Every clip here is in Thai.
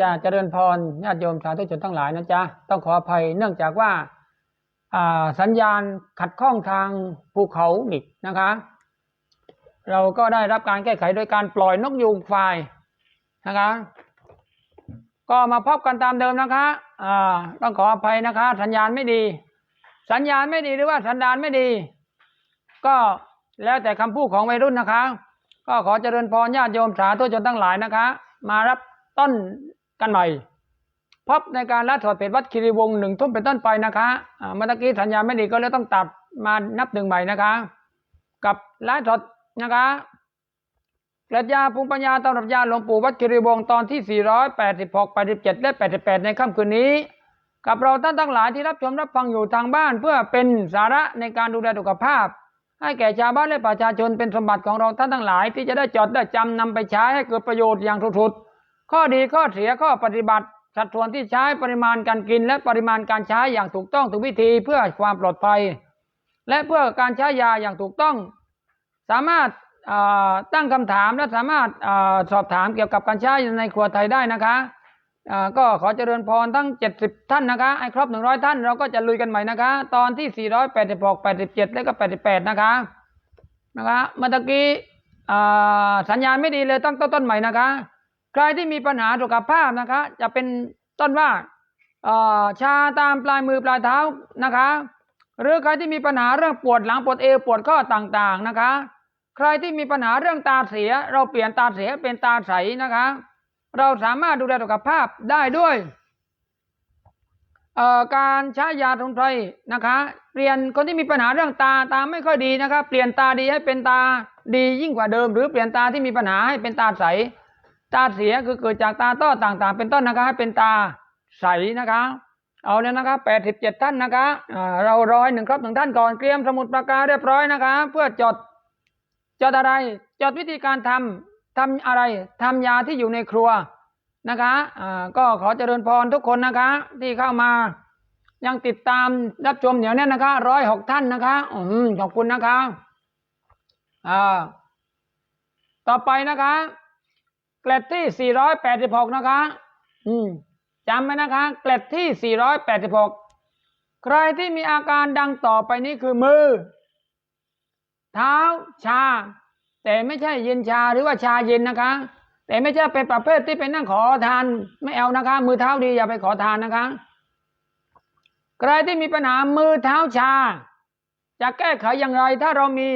จะเจริญพรญาติโยมสาธุชนทั้งหลายนะจ๊ะ ต้องขออภัยเนื่องจากว่าอ่า สัญญาณขัดข้องทางภูเขาอีกนะคะ เราก็ได้รับการแก้ไขโดยการปล่อยนกยูงไฟนะคะ ก็มาพบกันตามเดิมนะคะต้องขออภัยนะคะ สัญญาณไม่ดี สัญญาณไม่ดีหรือว่าสัญญาณไม่ดี ก็แล้วแต่คำพูดของวัยรุ่นนะคะ ก็ขอเจริญพรญาติโยมสาธุชนทั้งหลายนะคะ มารับต้นกันใหม่ พบในการละถอดเพจวัดคีรีวงหนึ่งทุ่มเป็นต้นไปนะคะเมื่อกี้สัญญาไม่ดีก็เลยต้องตัดมานับหนึ่งใหม่นะคะ กับละถอดนะคะปรัชญาภูมิปัญญาตำรับยาหลวงปู่วัดคีรีวงตอนที่ 486 87 และ 88 ในค่ำคืนนี้ กับเราท่านทั้งหลายที่รับชมรับฟังอยู่ทางบ้าน เพื่อเป็นสาระในการดูแลสุขภาพ ให้แก่ชาวบ้านและประชาชนเป็นสมบัติของเราท่านทั้งหลาย ที่จะได้จดได้จำนำไปใช้ให้เกิดประโยชน์อย่างสุดๆข้อดีข้อเสียข้อปฏิบัติ สัดส่วนที่ใช้ปริมาณการกิน และปริมาณการใช้อย่างถูกต้องถูกวิธีเพื่อความปลอดภัย และเพื่อการใช้ยาอย่างถูกต้อง สามารถตั้งคำถามและสามารถอสอบถามเกี่ยวกับการใช้ในครัวไทยได้นะคะก็ขอเจริญพรทั้ง 70 ท่านนะคะให้ครบ 100 ท่านเราก็จะลุยกันใหม่นะคะ ตอนที่ 486 87 และก็ 88 นะคะนะคะเมื่อกี้สัญญาณไม่ดีเลยต้องต้นต้นใหม่นะคะ ใครที่มีปัญหาสุขภาพนะคะ จะเป็นต้นว่าชาตามปลายมือปลายเท้านะคะ หรือใครที่มีปัญหาเรื่องปวดหลังปวดเอวปวดข้อต่างๆนะคะ ใครที่มีปัญหาเรื่องตาเสีย เราเปลี่ยนตาเสียเป็นตาใสนะคะ เราสามารถดูแลสุขภาพได้ด้วยการใช้ยาสมุนไพรนะคะ เปลี่ยนคนที่มีปัญหาเรื่องตาตาไม่ค่อยดีนะคะ เปลี่ยนตาดีให้เป็นตาดียิ่งกว่าเดิม หรือเปลี่ยนตาที่มีปัญหาให้เป็นตาใส ตาเสียคือเกิดจากตาต้อต่างๆ เป็นต้นนะคะ เป็นตาใสนะคะ เอาเลยนะคะแปดสิบเจ็ดท่านนะคะเราร้อยหนึ่งครับหนึ่งท่านก่อนเตรียมสมุดปากกาเรียบร้อยนะคะ เพื่อจดจดอะไรจดวิธีการทำทำอะไรทำยาที่อยู่ในครัวนะคะอ่าก็ขอเจริญพรทุกคนนะคะ ที่เข้ามายังติดตามรับชมเหนียวน่นนะคะร้อยหกท่านนะคะ อืมขอบคุณนะคะอ่าต่อไปนะคะ เกล็ดที่ 486 นะคะ อืมจำไว้นะคะ เกล็ดที่ 486 ใครที่มีอาการดังต่อไปนี้คือมือ เท้าชา แต่ไม่ใช่เย็นชาหรือว่าชาเย็นนะคะ แต่ไม่ใช่เป็นประเภทที่ไปนั่งขอทานไม่เอานะคะ มือเท้าดีอย่าไปขอทานนะคะ ใครที่มีปัญหามือเท้าชา จะแก้ไขอย่างไรถ้าเรามี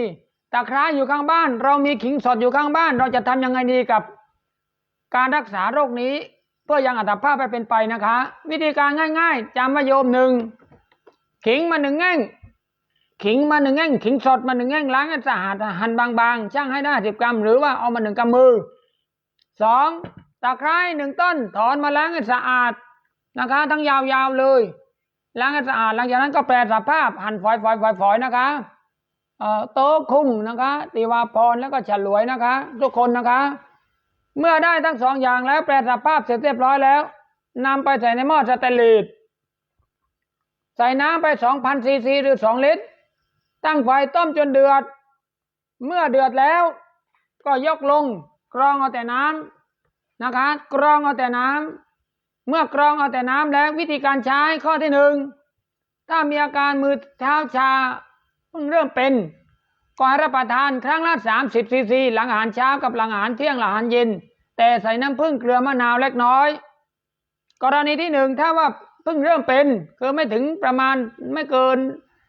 ตะไคร้อยู่ข้างบ้าน เรามีขิงสดอยู่ข้างบ้าน เราจะทำยังไงดีกับ การรักษาโรคนี้เพื่อยังอัตภาพไปเป็นไปนะคะ วิธีการง่าย ๆจำมาโยมหนึ่งขิงมาหนึ่งแง่งขิงมาหนึ่งแง่งขิงสดมาหนึ่งแง่งล้างให้สะอาดหั่นบางๆช่างให้ได้สิบกรัม หรือว่าเอามาหนึ่งกำมือสองตะไคร้หนึ่งต้น ถอนมาล้างให้สะอาดนะคะ ทั้งยาวๆเลยล้างให้สะอาดหลังจากนั้นก็แปรสภาพหั่นฝอยๆๆนะคะโต๊ะคุ้งนะคะติวาพรแล้วก็ฉลวยนะคะ ทุกคนนะคะ เมื่อได้ทั้งสองอย่างแล้วแปรสภาพเสร็จเรียบร้อยแล้วนำไปใส่ในหม้อสแตนเลสใส่น้ำไปสองพันซีซีหรือสองลิตร ตั้งไฟต้มจนเดือด เมื่อเดือดแล้ว ก็ยกลงกรองเอาแต่น้ำนะคะ กรองเอาแต่น้ำเมื่อกรองเอาแต่น้ำแล้ววิธีการใช้ข้อที่หนึ่งถ้ามีอาการมือเท้าชาเพิ่งเริ่มเป็น ก่อนรับประทานครั้งละ30ซีซีหลังอาหารเช้ากับหลังอาหารเที่ยงหลังอาหารเย็น แต่ใส่น้ำผึ้งเกลือมะนาวเล็กน้อย กรณีที่หนึ่งถ้าว่าเพิ่งเริ่มเป็นคือไม่ถึงประมาณไม่เกิน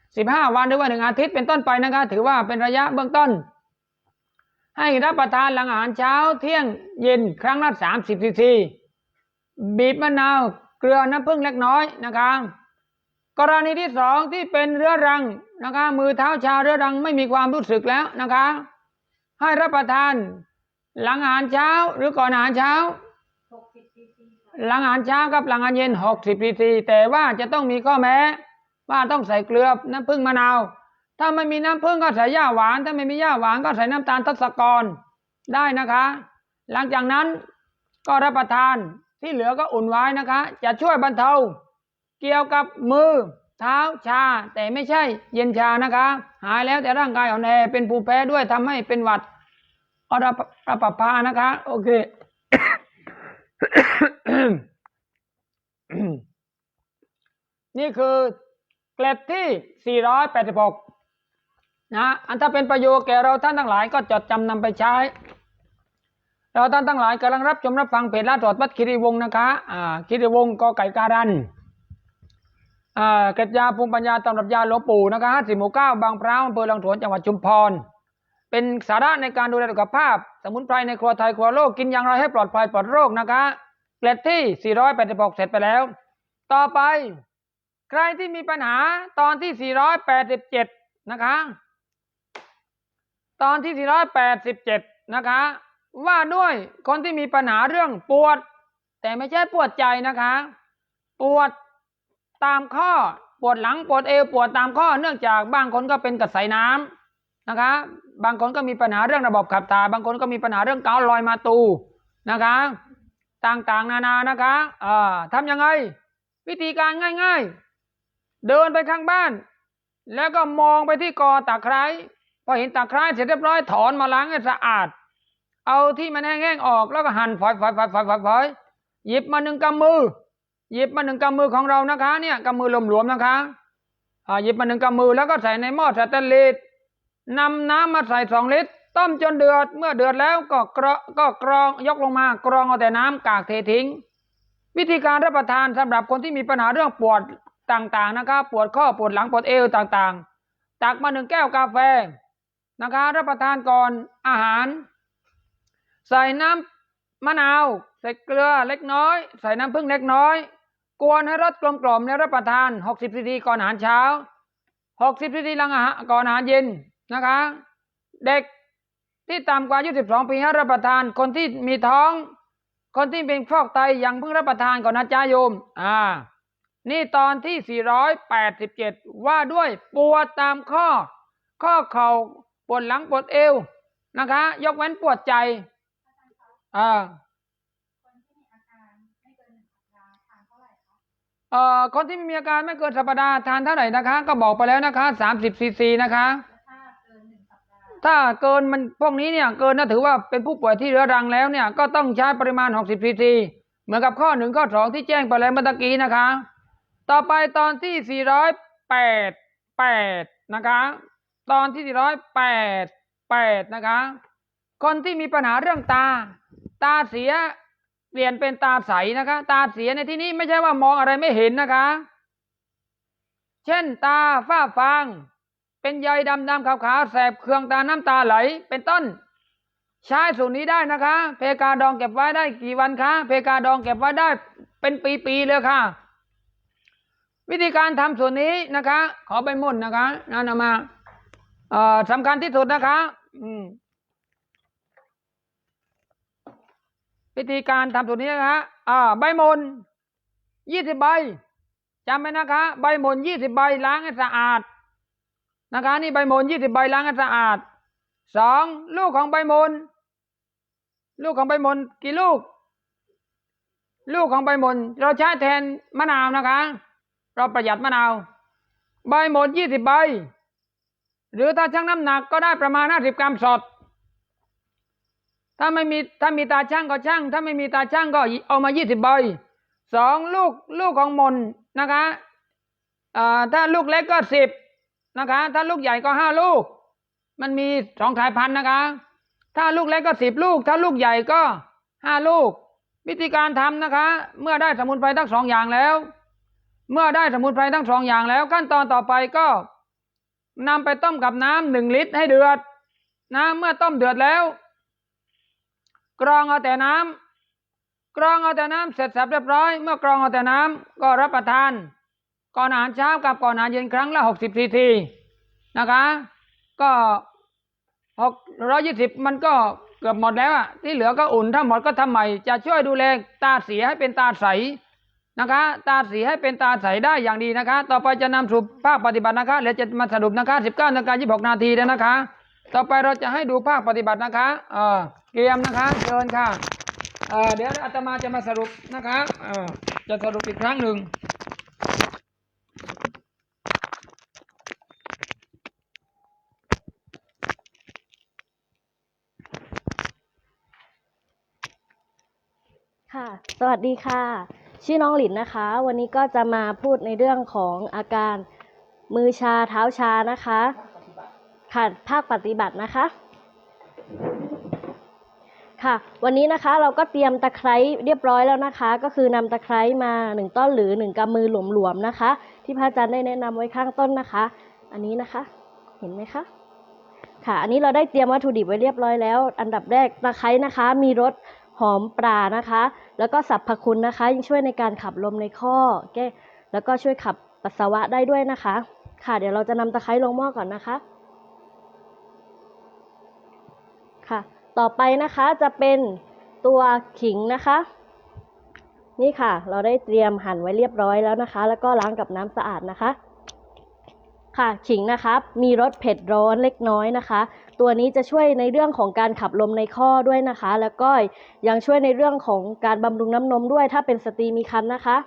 15 วันหรือว่าหนึ่งอาทิตย์เป็นต้นไปนะคะถือว่าเป็นระยะเบื้องต้น ให้รับประทานหลังอาหารเช้าเที่ยงเย็นครั้งละ30ซีซีบีบมะนาวเกลือน้ำผึ้งเล็กน้อยนะคะกรณีที่สองที่เป็นเรื้อรัง นะคะ มือเท้าชาเรื้อรังไม่มีความรู้สึกแล้วนะคะ ให้รับประทาน หลังอาหารเช้าหรือก่อนอาหารเช้า หลังอาหารเช้ากับหลังอาหารเย็น60ซีซีแต่ว่าจะต้องมีข้อแม้ ว่าต้องใส่เกลือน้ำผึ้งมะนาว ถ้าไม่มีน้ำผึ้งก็ใส่หญ้าหวาน ถ้าไม่มีหญ้าหวานก็ใส่น้ำตาลทศกรได้นะคะ หลังจากนั้นก็รับประทานที่เหลือก็อุ่นไว้นะคะ จะช่วยบรรเทา เกี่ยวกับมือ เท้าชา แต่ไม่ใช่เย็นชานะคะ หายแล้วแต่ร่างกายอ่อนแอเป็นภูมิแพ้ด้วยทำให้เป็นหวัดอรปรปภานะคะ โอเคนี่คือเกล็ดที่ 486 นะ อันถ้าเป็นประโยชน์แก่เราท่านทั้งหลายก็จดจำนำไปใช้ เราท่านทั้งหลายกำลังรับชมรับฟังเพจลาดรอดวัดคิริวงศ์นะคะ อ่า คิริวงศ์กอไก่การัน กล็ดยาภูมิปัญญาตำรับยาหลวงปู่นะคะสิหมู่เก้าบางพร้าวอำเภอลังถวนจังหวัดชุมพร เป็นสาระในการดูแลสุขภาพ สมุนไพรในครัวไทยครัวโลกกินอย่างไรให้ปลอดภัยปลอดโรคนะคะเกล็ดที่ 486 เสร็จไปแล้ว ต่อไป ใครที่มีปัญหาตอนที่ 487 นะคะ ตอนที่ 487 นะคะ ว่าด้วยคนที่มีปัญหาเรื่องปวด แต่ไม่ใช่ปวดใจนะคะ ปวด ตามข้อปวดหลังปวดเอวปวดตามข้อเนื่องจากบางคนก็เป็นกระสายน้ำนะคะบางคนก็มีปัญหาเรื่องระบบขับถ่ายบางคนก็มีปัญหาเรื่องเกาลอยมาตูนะคะ ต่างๆนานานะคะอ่าทำยังไง วิธีการง่ายๆ เดินไปข้างบ้าน แล้วก็มองไปที่กอตะไคร้พอเห็นตะไคร้เสร็จเรียบร้อยถอนมาล้างให้สะอาด เอาที่มันแห้งๆออกแล้วก็หั่นฝอยๆๆๆๆหยิบมาหนึ่งกำมือ หยิบมาหนึ่งกำมือของเรานะคะเนี่ยกำมือหลวมๆนะคะอ่าหยิบมาหนึ่งกำมือแล้วก็ใส่ในหม้อสแตนเลสนำน้ำมาใส่สองลิตร ต้มจนเดือดเมื่อเดือดแล้วก็กรอก็กรองยกลงมากรองเอาแต่น้ำกากเททิ้ง วิธีการรับประทานสำหรับคนที่มีปัญหาเรื่องปวดต่างๆนะคะปวดข้อปวดหลังปวดเอวต่างๆ ตักมาหนึ่งแก้วกาแฟนะคะรับประทานก่อนอาหาร ใส่น้ำมะนาว ใส่เกลือเล็กน้อย ใส่น้ำผึ้งเล็กน้อย กวนให้รสกลมกล่อมในรับประทาน 60นาทีก่อนอาหารเช้า 60นาทีหลังอาหารก่อนอาหารเย็นนะคะ เด็กที่ต่ำกว่าอายุ12ปีให้รับประทาน คนที่มีท้อง คนที่เป็นฟอกไตยังเพิ่งรับประทานก่อนนะจ้าโยม อ่า นี่ตอนที่ 487 ว่าด้วยปวดตามข้อ ข้อเข่าปวดหลังปวดเอวนะคะ ยกเว้นปวดใจ อ่า เอ่อคนที่ไม่มีอาการไม่เกินสัปดาห์ทานเท่าไหร่นะคะ ก็บอกไปแล้วนะคะ30ซีซีนะคะ ถ้าเกินมันพวกนี้เนี่ยเกินนะถือว่าเป็นผู้ป่วยที่เรื้อรังแล้วเนี่ยก็ต้องใช้ปริมาณ60ซีซีเหมือนกับข้อหนึ่งข้อสองที่แจ้งไปแล้วเมื่อตะกี้นะคะ ต่อไปตอนที่488นะคะ ตอนที่488นะคะ คนที่มีปัญหาเรื่องตา ตาเสีย เปลี่ยนเป็นตาใสนะคะ ตาเสียในที่นี้ไม่ใช่ว่ามองอะไรไม่เห็นนะคะ เช่น ตาฝ้าฟาง เป็นใยดำดำขาวๆแสบเคืองตาน้ำตาไหล เป็นต้น ใช้สูตรนี้ได้นะคะ เพกาดองเก็บไว้ได้กี่วันคะ เพกาดองเก็บไว้ได้เป็นปีๆเลยค่ะ วิธีการทำส่วนนี้นะคะ ขอใบมุ่นนะคะนั่นเอามาเอ่อสำคัญที่สุดนะคะ อืม วิธีการทำส่วนนี้นะคะอ่าใบมนยี่สิบใบจำไว้นะคะ ใบมนยี่สิบใบล้างให้สะอาดนะคะนี่ใบมนยี่สิบใบล้างให้สะอาดสองลูกของใบมนลูกของใบมนกี่ลูก ลูกของใบมนเราใช้แทนมะนาวนะคะ เราประหยัดมะนาว ใบมนยี่สิบใบ หรือถ้าชั่งน้ำหนักก็ได้ประมาณห้าสิบกรัมสด ถ้าไม่มีถ้ามีตาช่างก็ช่าง ถ้าไม่มีตาช่างก็เอามายี่สิบใบสองลูกลูกของมนนะคะอ่าถ้าลูกเล็กก็สิบนะคะ ถ้าลูกใหญ่ก็ห้าลูก มันมีสองสายพันธุ์นะคะ ถ้าลูกเล็กก็สิบลูก ถ้าลูกใหญ่ก็ห้าลูก วิธีการทำนะคะ เมื่อได้สมุนไพรทั้งสองอย่างแล้ว เมื่อได้สมุนไพรทั้งสองอย่างแล้ว ขั้นตอนต่อไปก็นำไปต้มกับน้ำหนึ่งลิตรให้เดือดนะเมื่อต้มเดือดแล้ว กรองเอาแต่น้ำกรองเอาแต่น้ำเสร็จสับเรียบร้อย เมื่อกรองเอาแต่น้ำก็รับประทาน ก่อนอาหารเช้ากับก่อนอาหารเย็นครั้งละหกสิบซีซีนะคะ ก็หกร้อยยี่สิบมันก็เกือบหมดแล้วอะที่เหลือก็อุ่นถ้าหมดก็ทำใหม่จะช่วยดูแลตาเสียให้เป็นตาใสนะคะ ตาสีให้เป็นตาใสได้อย่างดีนะคะ ต่อไปจะนำสรุปภาคปฏิบัตินะคะเดี๋ยวจะมาสรุปนะคะ19นาฬิกา26นาทีแล้วนะคะ ต่อไปเราจะให้ดูภาคปฏิบัตินะคะเออ เกมนะคะเชิญค่ะเเดี๋ยวอาตมาจะมาสรุปนะคะจะสรุปอีกครั้งหนึ่งค่ะ สวัสดีค่ะ ชื่อน้องหลินนะคะ วันนี้ก็จะมาพูดในเรื่องของอาการมือชาเท้าชานะคะค่ะภาคปฏิบัตินะคะ ค่ะ วันนี้นะคะเราก็เตรียมตะไคร้เรียบร้อยแล้วนะคะ ก็คือนำตะไคร้มาหนึ่งต้นหรือหนึ่งกำมือหลวมๆนะคะ ที่พระอาจารย์ได้แนะนำไว้ข้างต้นนะคะ อันนี้นะคะ เห็นไหมคะค่ะ อันนี้เราได้เตรียมวัตถุดิบไว้เรียบร้อยแล้ว อันดับแรกตะไคร้นะคะ มีรสหอมปลานะคะ แล้วก็สรรพคุณนะคะ ยังช่วยในการขับลมในข้อแก้แล้วก็ช่วยขับปัสสาวะได้ด้วยนะคะ ค่ะ เดี๋ยวเราจะนำตะไคร้ลงหม้อก่อนนะคะ ค่ะ ต่อไปนะคะจะเป็นตัวขิงนะคะ นี่ค่ะ เราได้เตรียมหั่นไว้เรียบร้อยแล้วนะคะ แล้วก็ล้างกับน้ำสะอาดนะคะ ค่ะขิงนะคะมีรสเผ็ดร้อนเล็กน้อยนะคะ ตัวนี้จะช่วยในเรื่องของการขับลมในข้อด้วยนะคะ แล้วก็ยังช่วยในเรื่องของการบำรุงน้ำนมด้วย ถ้าเป็นสตรีมีครรภ์นะคะ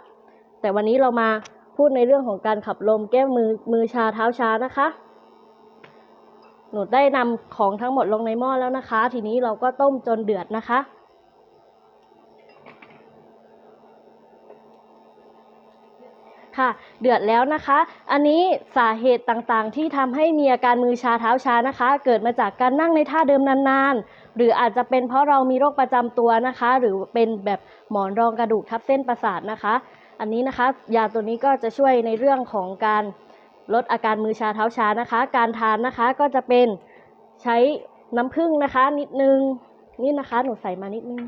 แต่วันนี้เรามาพูดในเรื่องของการขับลมแก้มือมือชาเท้าชานะคะ หนูได้นำของทั้งหมดลงในหม้อแล้วนะคะ ทีนี้เราก็ต้มจนเดือดนะคะ ค่ะ เดือดแล้วนะคะ อันนี้สาเหตุต่างๆ ที่ทำให้มีอาการมือชาเท้าชานะคะ เกิดมาจากการนั่งในท่าเดิมนานๆ หรืออาจจะเป็นเพราะเรามีโรคประจำตัวนะคะ หรือเป็นแบบหมอนรองกระดูกทับเส้นประสาทนะคะ อันนี้นะคะ ยาตัวนี้ก็จะช่วยในเรื่องของการ ลดอาการมือชาเท้าชานะคะ การทานนะคะก็จะเป็นใช้น้ำผึ้งนะคะ นิดนึงนี่นะคะหนูใส่มานิดนึง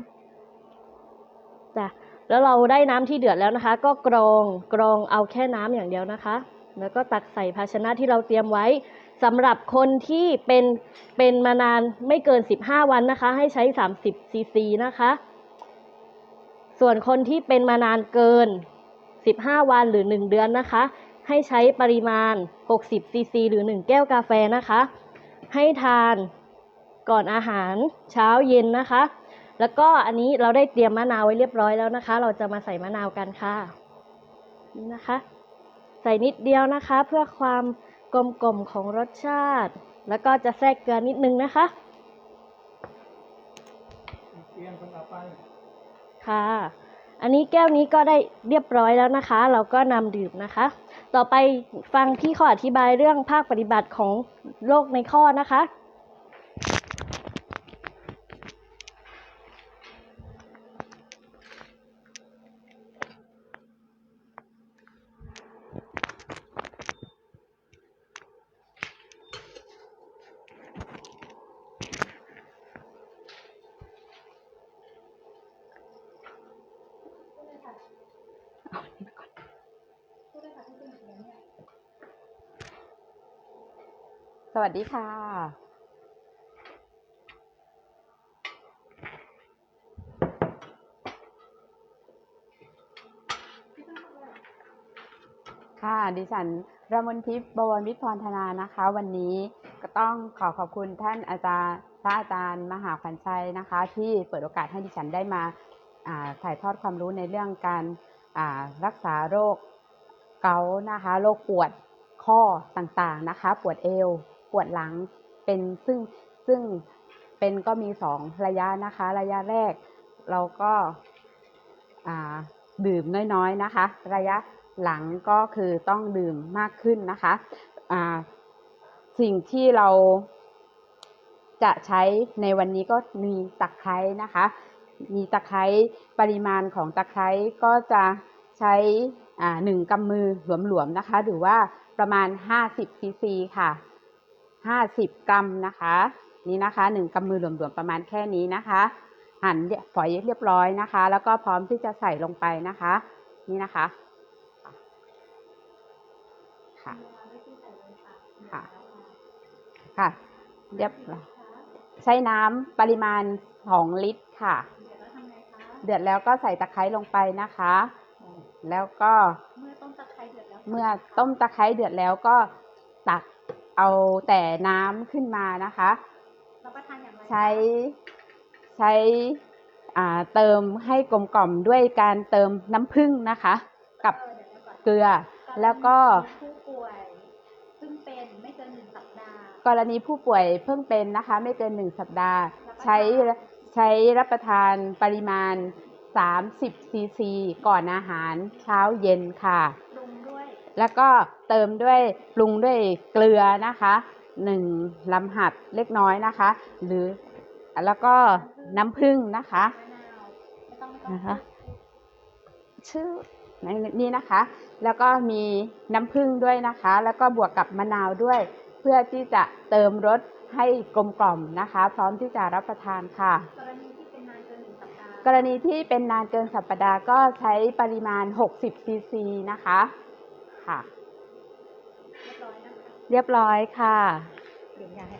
จ้ะแล้วเราได้น้ำที่เดือดแล้วนะคะ ก็กรองกรองเอาแค่น้ำอย่างเดียวนะคะ แล้วก็ตักใส่ภาชนะที่เราเตรียมไว้สำหรับคนที่เป็นเป็นมานานไม่เกิน 15 วันนะคะ ให้ใช้ 30ซีซีนะคะ ส่วนคนที่เป็นมานานเกิน 15 วันหรือ 1 เดือนนะคะ ให้ใช้ปริมาณ 60 ซีซี หรือ 1 แก้วกาแฟนะคะ ให้ทานก่อนอาหารเช้าเย็นนะคะ แล้วก็อันนี้เราได้เตรียมมะนาวไว้เรียบร้อยแล้วนะคะ เราจะมาใส่มะนาวกันค่ะนี่นะคะ ใส่นิดเดียวนะคะ เพื่อความกลมกล่อมของรสชาติ แล้วก็จะแทรกเกลือนิดนึงนะคะค่ะ อันนี้แก้วนี้ก็ได้เรียบร้อยแล้วนะคะ เราก็นำดื่มนะคะ ต่อไปฟังพี่ข้ออธิบายเรื่องภาคปฏิบัติของโรคในข้อนะคะ ส วัสดีค่ะ ค่ะ ดิฉันรมนทิพย์บวรวิทย์พรธนานะคะ วันนี้ก็ต้องขอขอบคุณท่านอาจารย์พระอาจารย์มหาขวัญชัยนะคะ ที่เปิดโอกาสให้ดิฉันได้มาถ่ายทอดความรู้ในเรื่องการรักษาโรคเกาต์นะคะ โรคปวดข้อต่างๆนะคะ ปวดเอว ปวดหลังเป็นซึ่งซึ่งเป็นก็มีสองระยะนะคะ ระยะแรกเราก็ดื่มน้อยๆนะคะ ระยะหลังก็คือต้องดื่มมากขึ้นนะคะสิ่งที่เราจะใช้ในวันนี้ก็มีตะไคร้นะคะ มีตะไคร้ปริมาณของตะไคร้ก็จะใช้หนึ่งกำมือหลวมๆนะคะ หรือว่าประมาณ 50ซีซีค่ะ 50 กรัมนะคะ นี่นะคะหนึ่งกำมือหลวมๆประมาณแค่นี้นะคะ หั่นฝอยเรียบร้อยนะคะ แล้วก็พร้อมที่จะใส่ลงไปนะคะ นี่นะคะค่ะค่ะค่ะเรียบร้อยใช้น้ำปริมาณ 2 ลิตรค่ะ เดือดแล้วก็ใส่ตะไคร้ลงไปนะคะ แล้วก็เมื่อต้มตะไคร้เดือดแล้วเมื่อต้มตะไคร้เดือดแล้วก็ตัก เอาแต่น้ำขึ้นมานะคะรับประทานอย่างไรใช้ใช้อ่าเติมให้กลมกล่อมด้วยการเติมน้ำผึ้งนะคะ กับเออเดี๋ยวก่อนเกลือแล้วก็ผู้ป่วยซึ่งเป็นไม่เกินหนึ่งสัปดาห์กรณีผู้ป่วยเพิ่งเป็นนะคะ ไม่เกินหนึ่งสัปดาห์รับประทานใช้ใช้รับประทานปริมาณ 30ซีซีก่อนอาหารเช้าเย็นค่ะปรุงด้วยแล้วก็ เติมด้วยปรุงด้วยเกลือนะคะหนึ่งลำหับเล็กน้อยนะคะ หรือแล้วก็น้ำผึ้งนะคะมะนาวไม่ต้องไม่ต้องนะคะชื่อในนี่นะคะ แล้วก็มีน้ำผึ้งด้วยนะคะ แล้วก็บวกกับมะนาวด้วย เพื่อที่จะเติมรสให้กลมกล่อมนะคะ พร้อมที่จะรับประทานค่ะ กรณีที่เป็นนานเกินหนึ่งสัปดาห์กรณีที่เป็นนานเกินสัปดาห์ก็ใช้ปริมาณ 60ซีซีนะคะค่ะ เรียบร้อยนะคะเรียบร้อยค่ะเดี๋ยวยาให้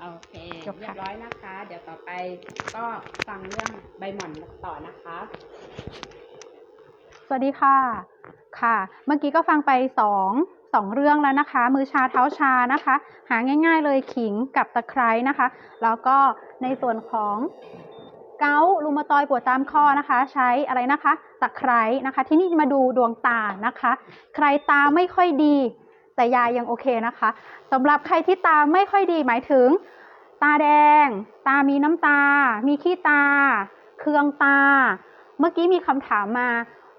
โอเคจบเรีค่ะยบร้อยนะคะ เดี๋ยวต่อไปก็ฟังเรื่องใบหม่อนต่อนะคะ สวัสดีค่ะ ค่ะ เมื่อกี้ก็ฟังไปสองสองเรื่องแล้วนะคะ มือชาเท้าชานะคะ หาง่าย ๆ เลยขิงกับตะไคร้นะคะ แล้วก็ในส่วนของ เกาต์รูมาตอยปวดตามข้อนะคะ ใช้อะไรนะคะตะไคร้นะคะ ที่นี่มาดูดวงตานะคะ ใครตาไม่ค่อยดี แต่ยายังโอเคนะคะสำหรับใครที่ตาไม่ค่อยดีหมายถึง ตาแดง ตามีน้ำตา มีขี้ตา เคืองตา เมื่อกี้มีคำถามมา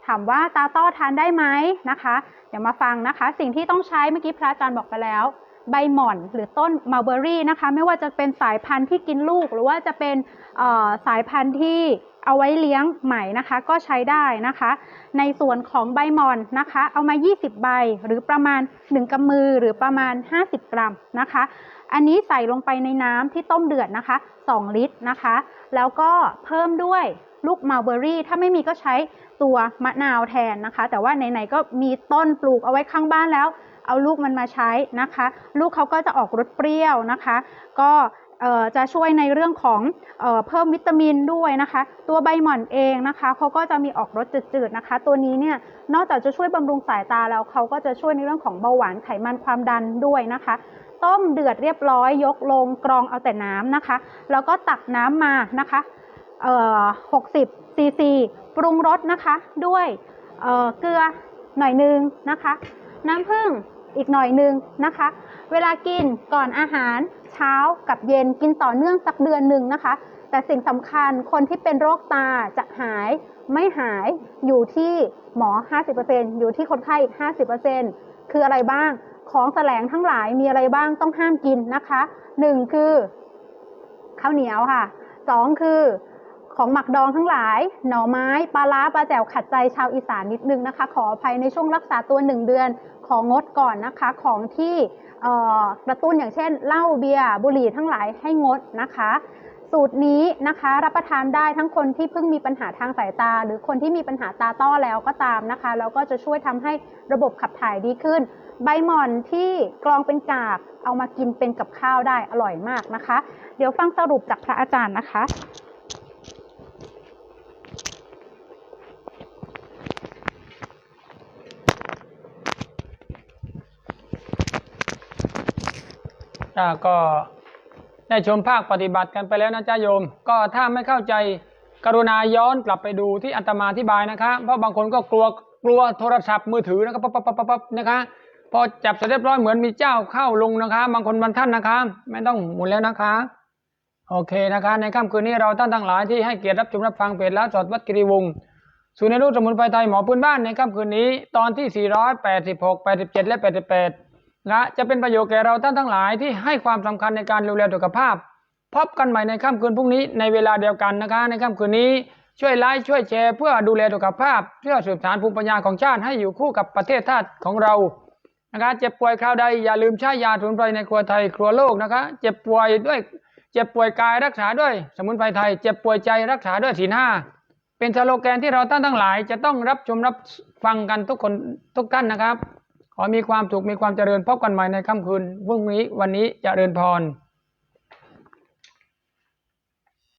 ถามว่าตาต้อทานได้ไหมนะคะ เดี๋ยวมาฟังนะคะ สิ่งที่ต้องใช้เมื่อกี้พระอาจารย์บอกไปแล้ว ใบหม่อน หรือต้นมัลเบอรี่นะคะ ไม่ว่าจะเป็นสายพันธุ์ที่กินลูก หรือว่าจะเป็นสายพันธุ์ที่เอาไว้เลี้ยงใหม่นะคะ ก็ใช้ได้นะคะ ในส่วนของใบหม่อนนะคะ เอามา 20 ใบหรือประมาณ 1กำมือหรือประมาณ 50 กรัมนะคะ อันนี้ใส่ลงไปในน้ำที่ต้มเดือดนะคะ 2 ลิตรนะคะ แล้วก็เพิ่มด้วยลูกมัลเบอรี่ ถ้าไม่มีก็ใช้ตัวมะนาวแทนนะคะ แต่ว่าไหนๆก็มีต้นปลูกเอาไว้ข้างบ้านแล้ว เอาลูกมันมาใช้นะคะ ลูกเขาก็จะออกรสเปรี้ยวนะคะ ก็จะช่วยในเรื่องของเออเพิ่มวิตามินด้วยนะคะ ตัวใบหม่อนเองนะคะเขาก็จะมีออกรสจืดๆนะคะ ตัวนี้เนี่ยนอกจากจะช่วยบำรุงสายตาแล้วเขาก็จะช่วยในเรื่องของเบาหวานไขมันความดันด้วยนะคะ ต้มเดือดเรียบร้อยยกลงกรองเอาแต่น้ำนะคะ แล้วก็ตักน้ำมานะคะ60ซีซีปรุงรสนะคะด้วยเเกลือหน่อยนึงนะคะ น้ำผึ้ง อีกหน่อยหนึงนะคะ เวลากินก่อนอาหารเช้ากับเย็นกินต่อเนื่องสักเดือนหนึ่งนะคะ แต่สิ่งสำคัญคนที่เป็นโรคตาจะหายไม่หายอยู่ที่หมอ 50%อยู่ที่คนไข้อีก 50%คืออะไรบ้าง ของแสลงทั้งหลายมีอะไรบ้างต้องห้ามกินนะคะหนึ่งคือข้าวเหนียวค่ะสองคือของหมักดองทั้งหลาย หน่อไม้ ปลาล้า ปลาแจ่วขัดใจชาวอีสานนิดนึงนะคะ ขออภัยในช่วงรักษาตัวหนึ่งเดือน ของงดก่อนนะคะ ของที่กระตุ้นอย่างเช่นเหล้าเบียร์บุหรี่ทั้งหลายให้งดนะคะ สูตรนี้นะคะรับประทานได้ทั้งคนที่เพิ่งมีปัญหาทางสายตา หรือคนที่มีปัญหาตาต้อแล้วก็ตามนะคะแล้วก็จะช่วยทำให้ระบบขับถ่ายดีขึ้น ใบหม่อนที่กรองเป็นกากเอามากินเป็นกับข้าวได้อร่อยมากนะคะ เดี๋ยวฟังสรุปจากพระอาจารย์นะคะ จ้าก็ได้ชมภาคปฏิบัติกันไปแล้วนะจ้าโยม ก็ถ้าไม่เข้าใจกรุณาย้อนกลับไปดูที่อาตมาอธิบายนะคะ เพราะบางคนก็กลัวกลัวโทรศัพท์มือถือนะครับปั๊บปั๊บปั๊บปั๊บนะคะพอจับเสร็จเรียบร้อยเหมือนมีเจ้าเข้าลงนะคะ บางคนบรรท่านนะคะ ไม่ต้องหมุนแล้วนะคะ โอเคนะคะ ในค่ำคืนนี้เราท่านทั้งหลายที่ให้เกียรติรับชมรับฟังเพจแล้วสดวัดกิริวงศ์ศูนย์ในรูปสมุนไพรไทยหมอพื้นบ้านในค่ำคืนนี้ ตอนที่ 486 87 และ 88 และจะเป็นประโยชน์แก่เราท่านทั้งหลายที่ให้ความสำคัญในการดูแลสุขภาพ พบกันใหม่ในค่ำคืนพรุ่งนี้ในเวลาเดียวกันนะคะในค่ำคืนนี้ช่วยไลค์ช่วยแชร์เพื่อดูแลสุขภาพ เพื่อสืบสานภูมิปัญญาของชาติให้อยู่คู่กับประเทศชาติของเรานะคะเจ็บป่วยคราวใดอย่าลืมใช้ยาสมุนไพรในครัวไทยครัวโลกนะคะเจ็บป่วยด้วยเจ็บป่วยกายรักษาด้วย สมุนไพรไทย เจ็บป่วยใจรักษาด้วยศีลห้าเป็นสโลแกนที่เราท่านทั้งหลาย จะต้องรับชมรับฟังกันทุกคนทุกท่านนะครับ ขอมีความสุขมีความเจริญพบกันใหม่ในค่ำคืนพรุ่งนี้วันนี้เจริญพร